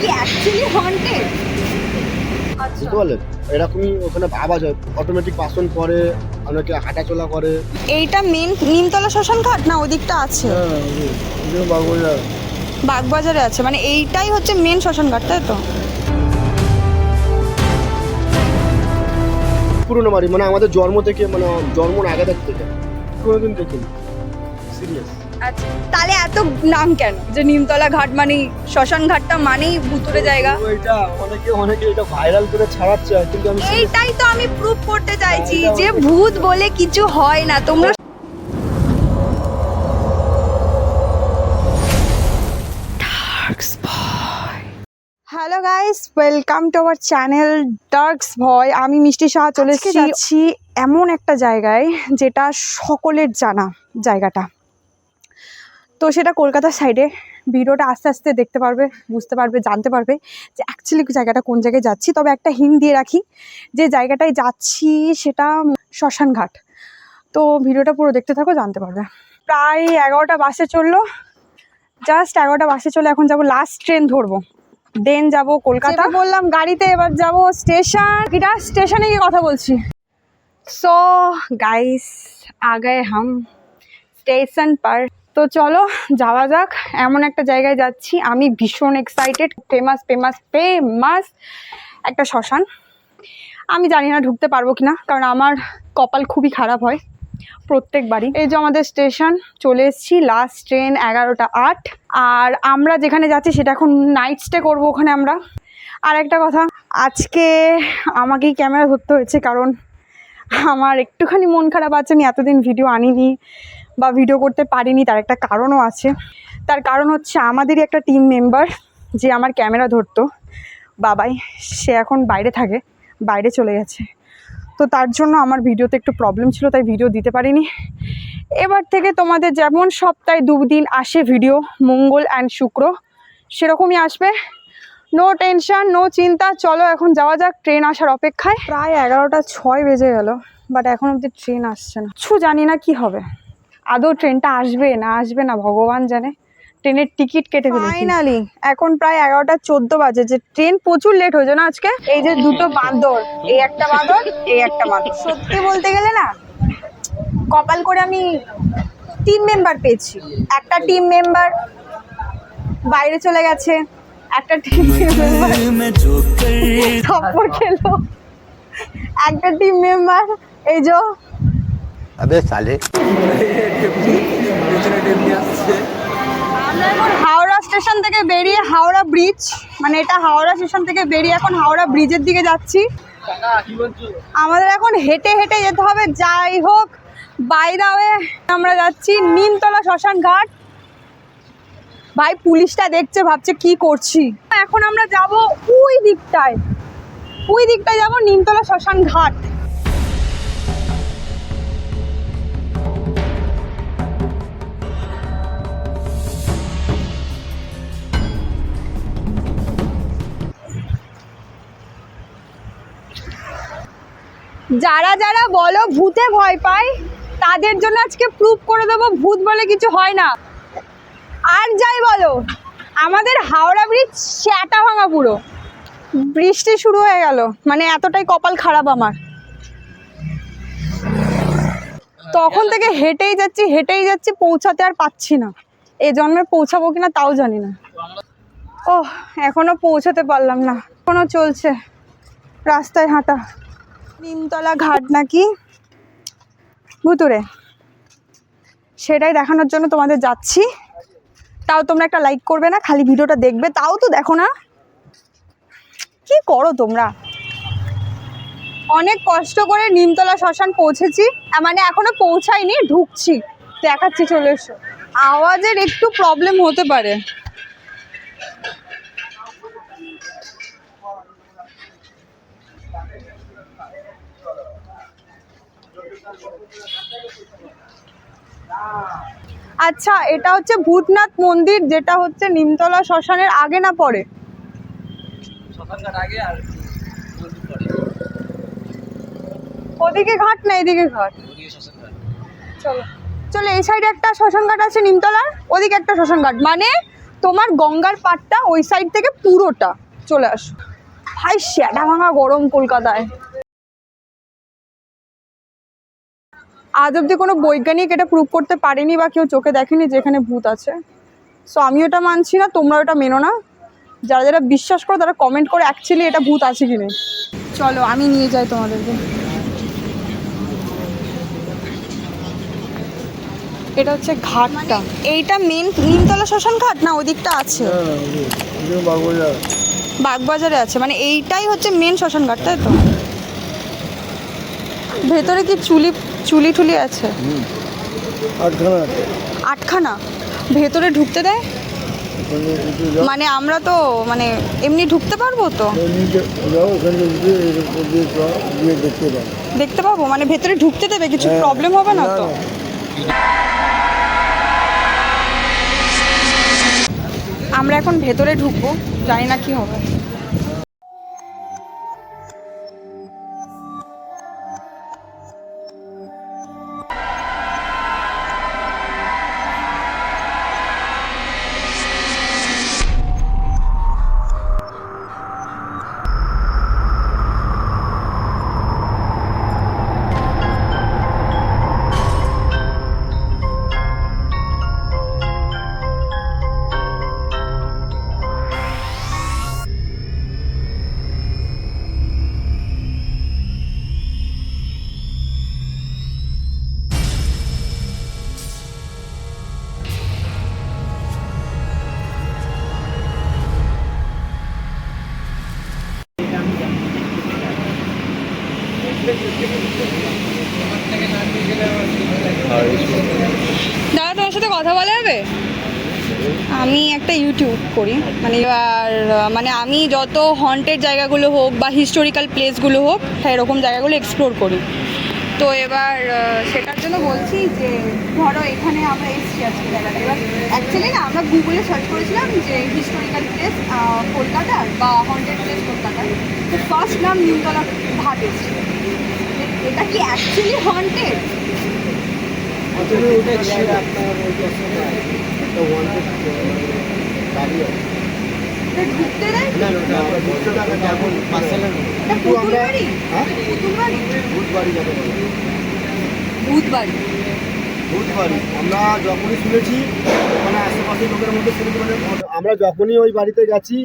কি actually haunted বুঝতে পারলেন এরকমই ওখানে আওয়াজ হয়। অটোমেটিক বাসন অনেকে হাঁটাচলা করে। এইটা মেন নিমতলা শ্মশান ঘাট? না ওদিকটা আছে। বাগবাজারে। আছে। মানে এইটাই হচ্ছে মেন শ্মশান ঘাট তাই তো? পুরনো বাড়ি। মানে আমাদের জন্ম থেকে মানে জন্ম আগে থেকে। কোনোদিন দেখিনি। সিরিয়াস আচ্ছা তাহলে এত নাম কেন? যে নিমতলা ঘাট মানেই শ্মশান ঘাটটা মানেই ভুতুরে জায়গা। এটা অনেকে অনেকে এটা ভাইরাল করে ছাড়াচ্ছে কিন্তু আমি এইটাই তো আমি প্রুভ করতে চাইছি যে ভূত বলে কিছু হয় না তোমরা hello guys welcome to our channel darks ভয় আমি মিষ্টি সাহা চলে এসেছি যাচ্ছি এমন একটা জায়গায় যেটা সকলের জানা জায়গাটা। তো সেটা কলকাতার সাইডে ভিডিওটা আস্তে আস্তে দেখতে পারবে বুঝতে পারবে জানতে পারবে যে অ্যাকচুয়ালি জায়গাটা কোন জায়গায় যাচ্ছি। তবে একটা হিন দিয়ে রাখি যে জায়গাটায় যাচ্ছি সেটা শ্মশান ঘাট। তো ভিডিওটা পুরো দেখতে থাকো জানতে পারবে। প্রায় এগারোটা বাসে চলল। জাস্ট এগারোটা বাসে চলে এখন যাব লাস্ট ট্রেন ধরবো। দেন যাব কলকাতা। বললাম গাড়িতে এবার যাব স্টেশন এটা স্টেশনে গিয়ে কথা বলছি। সো গাইস আগে হাম। স্টেশন পার। তো চলো, যাওয়া যাক। এমন একটা জায়গায় যাচ্ছি। আমি ভীষণ এক্সাইটেড ফেমাস ফেমাস ফেমাস একটা শ্মশান। আমি জানি না ঢুকতে পারব কি না কারণ আমার কপাল খুবই খারাপ হয় প্রত্যেকবারই। এই যে আমাদের স্টেশন চলে এসেছি লাস্ট ট্রেন এগারোটা আট। আর আমরা যেখানে যাচ্ছি, সেটা এখন নাইট স্টে করব ওখানে আমরা। আর একটা কথা, আজকে আমাকেই ক্যামেরা ধরতে হয়েছে, কারণ আমার একটুখানি মন খারাপ আছে, আমি এতদিন ভিডিও আনিনি বা ভিডিও করতে পারিনি, তার একটা কারণও আছে। তার কারণ হচ্ছে আমাদেরই একটা টিম মেম্বার যে আমার ক্যামেরা ধরতো। বাবাই, সে এখন বাইরে থাকে, বাইরে চলে গেছে। তো তার জন্য আমার ভিডিওতে একটু প্রবলেম ছিল, তাই ভিডিও দিতে পারিনি। এবার থেকে তোমাদের যেমন সপ্তাহে দুদিন আসে ভিডিও মঙ্গল অ্যান্ড শুক্র, সেরকমই আসবে। নো টেনশন নো চিন্তা। চলো এখন যাওয়া যাক ট্রেন আসার অপেক্ষায়। প্রায় এগারোটা ছয় বেজে গেল বাট এখন অবধি ট্রেন আসছে না। কিছু জানি না কি হবে। আদৌ ট্রেনটা আসবে না আসবে না, ভগবান জানে। ট্রেনের টিকিট কেটে ফাইনালি এখন প্রায় এগারোটা চোদ্দ বাজে। যে ট্রেন প্রচুর লেট হয়েছে না আজকে? এই যে দুটো বাঁদর, এই একটা বাঁদর, এই একটা বাঁদর। সত্যি বলতে গেলে না, কপাল করে আমি টিম মেম্বার পেয়েছি। একটা টিম মেম্বার বাইরে চলে গেছে। একটা টিম মেম্বার খেলো একটা টিম মেম্বার এই যে আবে সালে। হাওড়া স্টেশন থেকে বেরিয়ে হাওড়া ব্রিজ মানে এটা হাওড়া স্টেশন থেকে বেরিয়ে এখন হাওড়া ব্রিজের দিকে যাচ্ছি। আমাদের এখন হেঁটে হেঁটে যেতে হবে। যাই হোক বাইদাওয়ে আমরা যাচ্ছি নিমতলা শ্মশান ঘাট ভাই পুলিশটা দেখছে, ভাবছে কি করছি? এখন আমরা যাব ওই দিকটায়। ওই দিকটায় যাব নিমতলা শ্মশান ঘাট। যারা যারা বলো, ভূতে ভয় পায়, তাদের জন্য আজকে প্রুভ করে দেবো। ভূত বলে কিছু হয় না। আর যাই বলো, আমাদের হাওড়া ব্রিজ চ্যাটা ভাঙা পুরো। বৃষ্টি শুরু হয়ে গেল মানে এতটাই কপাল খারাপ আমার। তখন থেকে হেঁটেই যাচ্ছি হেঁটেই যাচ্ছি, পৌঁছাতে আর পাচ্ছি না। এই জন্মে পৌঁছাবো কিনা তাও জানি না। ও এখনও পৌঁছাতে পারলাম না, এখনও চলছে রাস্তায় হাঁটা। নিমতলা ঘাট নাকি? ভুতুরে, সেটাই দেখানোর জন্য তোমাদের যাচ্ছি। তাও তোমরা একটা লাইক করবে না, খালি ভিডিওটা দেখবে, তাও তো দেখো না। কি করো তোমরা? অনেক কষ্ট করে নিমতলা শ্মশান পৌঁছেছি মানে এখনও পৌঁছাইনি ঢুকছি। দেখাচ্ছি, চলে এসো। আওয়াজের একটু প্রবলেম হতে পারে। আচ্ছা এটা হচ্ছে ভূতনাথ মন্দির যেটা হচ্ছে নিমতলা শ্মশানের আগে না পরে? ওদিকে ঘাট না এদিকে ঘাট? চলো। চলো এই সাইডে একটা শ্মশান ঘাট আছে নিমতলার ওদিকে একটা শ্মশান ঘাট মানে তোমার গঙ্গার পাড়টা ওই সাইড থেকে পুরোটা। চলে আসো। ভাই শ্যাটা ভাঙা গরম কলকাতায়। আজ অব্দি কোনো বৈজ্ঞানিক এটা প্রুভ করতে পারেনি বা কেউ চোখে দেখেনি যে এখানে ভূত আছে। সো আমি ওটা মানছি না তোমরা ওটা মেনো না। যারা যারা বিশ্বাস করো তারা কমেন্ট করে অ্যাকচুয়ালি এটা ভূত আছে কি নেই। চলো আমি নিয়ে যাই তোমাদেরকে। এটা হচ্ছে ঘাটটা। এইটা মেন নিমতলা শ্মশান ঘাট? না ওদিকটা আছে। বাগবাজারে। আছে। মানে এইটাই হচ্ছে মেন শ্মশান ঘাট তাই তো? ভেতরে কি চুলি চুলি টুলি আছে আটখানা আছে। আটখানা? ভেতরে ঢুকতে দেয়? মানে আমরা তো মানে এমনি ঢুকতে পারব তো? দেখতে পাবো? মানে ভেতরে ঢুকতে দেবে? কিছু হ্যাঁ। প্রবলেম হবে না তো? আমরা এখন ভেতরে ঢুকবো জানি না কি হবে। দাদা, তোমার সাথে কথা বলা যাবে? আমি একটা ইউটিউব করি। মানে আর মানে আমি যত হন্টেড জায়গাগুলো হোক বা হিস্টোরিক্যাল প্লেসগুলো হোক এরকম জায়গাগুলো এক্সপ্লোর করি। তো এবার সেটার জন্য বলছি যে ধরো এখানে আমরা এসেছি আজকে জায়গাটা এবার অ্যাকচুয়ালি না আমরা গুগলে সার্চ করেছিলাম যে হিস্টোরিক্যাল প্লেস কলকাতার বা হন্টেড প্লেস কলকাতার তো ফার্স্ট নাম নিউতলা ঘাট এসেছে এটা কি অ্যাকচুয়ালি হন্টেড ঢুকতে দেয় না আমরা হ্যাঁ? যাবে আমরা যখনই শুনেছি ওখানে আশেপাশের লোকের মধ্যে শুনেছি মানে আমরা যখনই ওই বাড়িতে গেছি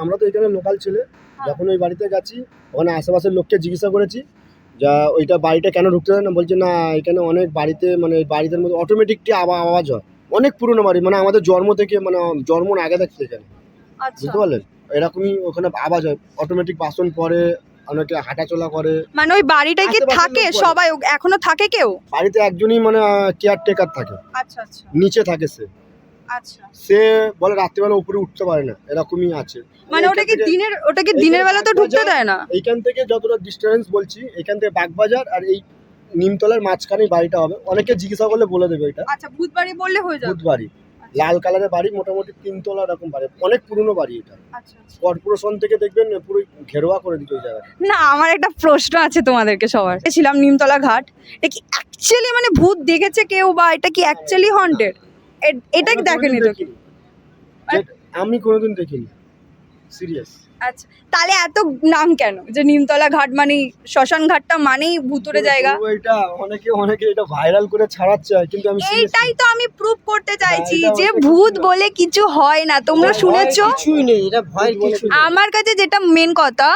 আমরা তো এখানে লোকাল ছেলে যখন ওই বাড়িতে গেছি ওখানে আশেপাশের লোককে জিজ্ঞাসা করেছি যা ওইটা বাড়িটা কেন ঢুকতে দেয় না? বলছে না এখানে অনেক বাড়িতে মানে বাড়িদের মধ্যে অটোমেটিকটি আওয়াজ হয়। অনেক পুরনো বাড়ি মানে আমাদের জন্ম থেকে মানে জন্মর আগে থাকছে এখানে। আচ্ছা। বুঝতে পারলেন? এরকমই ওখানে আওয়াজ হয়। অটোমেটিক বাসন পরে অনেকে হাঁটাচলা করে। মানে ওই বাড়িটায় কি থাকে? সবাই এখনও থাকে কেউ? বাড়িতে একজনই মানে কেয়ারটেকার থাকে। আচ্ছা আচ্ছা। নিচে থাকে সে। আচ্ছা। সে বলে রাত্রিবেলা উপরে উঠতে পারে না এরকমই আছে। মানে ওটা কি দিনের ওটা কি দিনের বেলা তো ঢুকতে দেয় না? এইখান থেকে যতটা ডিস্টেন্স বলছি এখান থেকে বাগবাজার আর এই নিমতলার মাঝখানেই বাড়িটা হবে। অনেকে জিজ্ঞাসা করলে বলে দেবে এটা। আচ্ছা বাড়ি বললে হয়ে যাবে। ভূত বাড়ি লাল কালারের বাড়ি মোটামুটি তিনতলা এরকম বাড়ি। অনেক পুরনো বাড়ি এটা। আচ্ছা আচ্ছা। কর্পোরেশন থেকে দেখবেন পুরো ঘেরোয়া করে দিতে ওই জায়গাটা। না আমার একটা প্রশ্ন আছে তোমাদেরকে সবার। ছিলাম নিমতলা ঘাট। এটা কি অ্যাকচুয়ালি মানে ভূত দেখেছে কেউ বা এটা কি অ্যাকচুয়ালি হন্টেড এটা কি দেখেনি তো আমি কোনোদিন দেখিনি। সিরিয়াস আচ্ছা তাহলে এত নাম কেন? যে নিমতলা ঘাট মানেই শ্মশান ঘাটটা মানেই ভূতুরে জায়গা। এটা অনেকে অনেকে এটা ভাইরাল করে ছাড়াচ্ছে কিন্তু আমি এইটাই তো আমি প্রুভ করতে চাইছি যে ভূত বলে কিছু হয় না। তোমরা শুনেছো? কিছুই নেই এটা ভয় কিছু আমার কাছে যেটা মেন কথা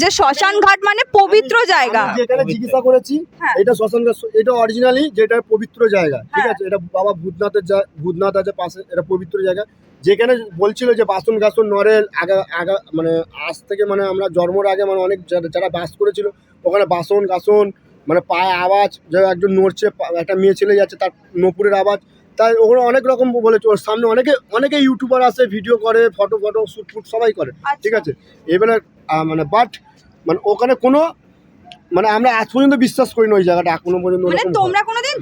যে শ্মশান ঘাট মানে পবিত্র জায়গা। আমি যেখানে জিজ্ঞাসা করেছি হ্যাঁ। এটা শ্মশান ঘাট, এটা অরিজিনালি যেটা পবিত্র জায়গা ঠিক হ্যাঁ। আছে? এটা বাবা ভূতনাথের ভূতনাথ আছে পাশে এটা পবিত্র জায়গা। যেখানে বলছিল যে বাসন গাসন নড়ে আগা আগা মানে আজ থেকে মানে আমরা জন্মর আগে মানে অনেক যারা- যারা বাস করেছিল ওখানে বাসন গাসন মানে পায়ে আওয়াজ যে একজন নড়ছে একটা মেয়ে ছেলে যাচ্ছে তার নপুরের আওয়াজ। তাই ওখানে অনেক রকম বলেছে ওর সামনে অনেকে অনেকে ইউটিউবার আসে ভিডিও করে ফটো ফটো শ্যুট ফুট সবাই করে ঠিক আছে? এবারে মানে বাট মানে ওখানে কোনো মানে আমরা আজ পর্যন্ত বিশ্বাস করি না ওই জায়গাটা এখনও পর্যন্ত মানে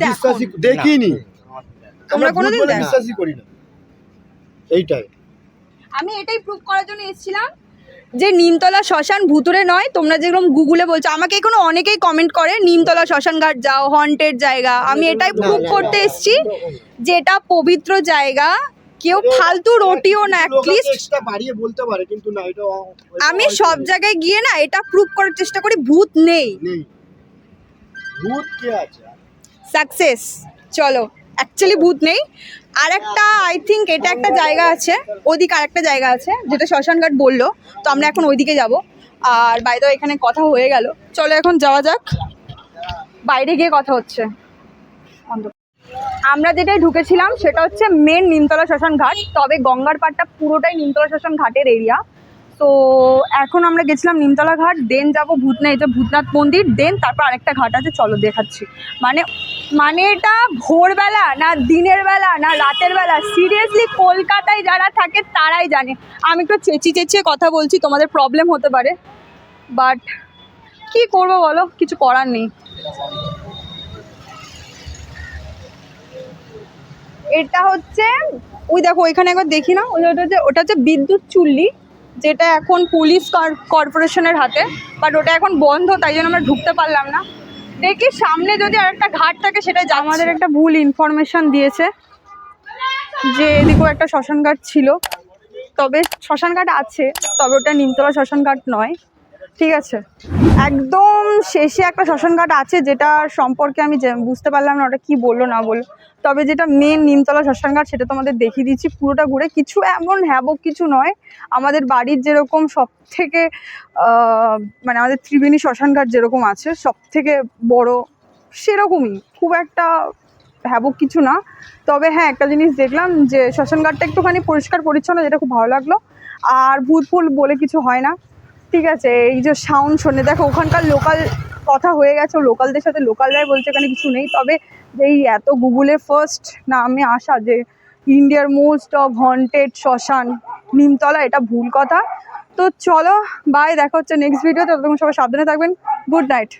বিশ্বাসই দেখিনি। আমরা কোনোদিন? বিশ্বাসই করি না। এইটাই। আমি এটাই প্রুভ করার জন্য এসেছিলাম যে নিমতলা শ্মশান ভুতুরে নয় তোমরা যেরকম গুগলে বলছো আমাকে এখনও অনেকেই কমেন্ট করে নিমতলা শ্মশান ঘাট যাও হন্টেড জায়গা। আমি এটাই প্রুভ করতে এসেছি না, যে এটা পবিত্র জায়গা কেউ ফালতু রটিও না অ্যাটলিস্ট বাড়িয়ে বলতে পারে কিন্তু না এটা আমি সব জায়গায় গিয়ে না এটা প্রুভ করার চেষ্টা করি ভূত নেই। নেই। ভূত কে আছে? সাকসেস চলো অ্যাকচুয়ালি ভূত নেই। আর একটা আই থিঙ্ক এটা একটা জায়গা আছে, ওদিকে আর একটা জায়গা আছে, যেটা শ্মশানঘাট বলল, তো আমরা এখন ওইদিকে যাব। আর বাইরে এখানে কথা হয়ে গেল। চলো এখন যাওয়া যাক। বাইরে গিয়ে কথা হচ্ছে। আমরা যেটাই ঢুকেছিলাম, সেটা হচ্ছে মেন নিমতলা শ্মশান ঘাট তবে গঙ্গার পাড়টা পুরোটাই নিমতলা শ্মশান ঘাটের এরিয়া তো এখন আমরা গেছিলাম নিমতলা ঘাট দেন যাব ভূতনাথ এটা ভূতনাথ মন্দির দেন তারপর আরেকটা ঘাট আছে, চলো দেখাচ্ছি। মানে মানে এটা ভোরবেলা না দিনের বেলা না রাতের বেলা। সিরিয়াসলি কলকাতায় যারা থাকে তারাই জানে। আমি একটু চেঁচিয়ে চেঁচিয়ে কথা বলছি, তোমাদের প্রবলেম হতে পারে। বাট কি করব বলো? কিছু করার নেই। এটা হচ্ছে, ওই দেখো, ওইখানে একবার দেখি না ওটা হচ্ছে ওটা হচ্ছে বিদ্যুৎ চুল্লি। যেটা এখন পুলিশ কর্পোরেশনের হাতে বাট ওটা এখন বন্ধ, তাই জন্য আমরা ঢুকতে পারলাম না। দেখি সামনে যদি আর একটা ঘাট থাকে সেটা আমাদের একটা ভুল ইনফরমেশন দিয়েছে যে এদিকেও একটা শ্মশান ঘাট ছিল। তবে শ্মশান ঘাট আছে, তবে ওটা নিমতলা শ্মশান ঘাট নয়। ঠিক আছে। একদম শেষে একটা শ্মশান ঘাট আছে যেটা সম্পর্কে আমি বুঝতে পারলাম না ওটা কি বলল না বলল। তবে যেটা মেন নিমতলা শ্মশান ঘাট সেটা তোমাদের দেখিয়ে দিচ্ছি পুরোটা ঘুরে। কিছু এমন হ্যাবক কিছু নয়। আমাদের বাড়ির যেরকম সব থেকে মানে আমাদের ত্রিবেণী শ্মশান ঘাট যেরকম আছে সব থেকে বড় সেরকমই। খুব একটা হ্যাবক কিছু না। তবে হ্যাঁ একটা জিনিস দেখলাম যে শ্মশান ঘাটটা একটুখানি পরিষ্কার পরিচ্ছন্ন যেটা খুব ভালো লাগল। আর ভূত ফুল বলে কিছু হয় না। ঠিক আছে, এই যে সাউন্ড শোনে। দেখো, ওখানকার লোকাল কথা হয়ে গেছে লোকালদের সাথে লোকালরাই বলছে এখানে কিছু নেই। তবে এই এত গুগলে ফার্স্ট নামে আসা যে ইন্ডিয়ার মোস্ট অফ হন্টেড শ্মশান, নিমতলা, এটা ভুল কথা। তো চলো বাই দেখা হচ্ছে নেক্সট ভিডিওতে ততক্ষণ সবাই সাবধানে থাকবেন। Good night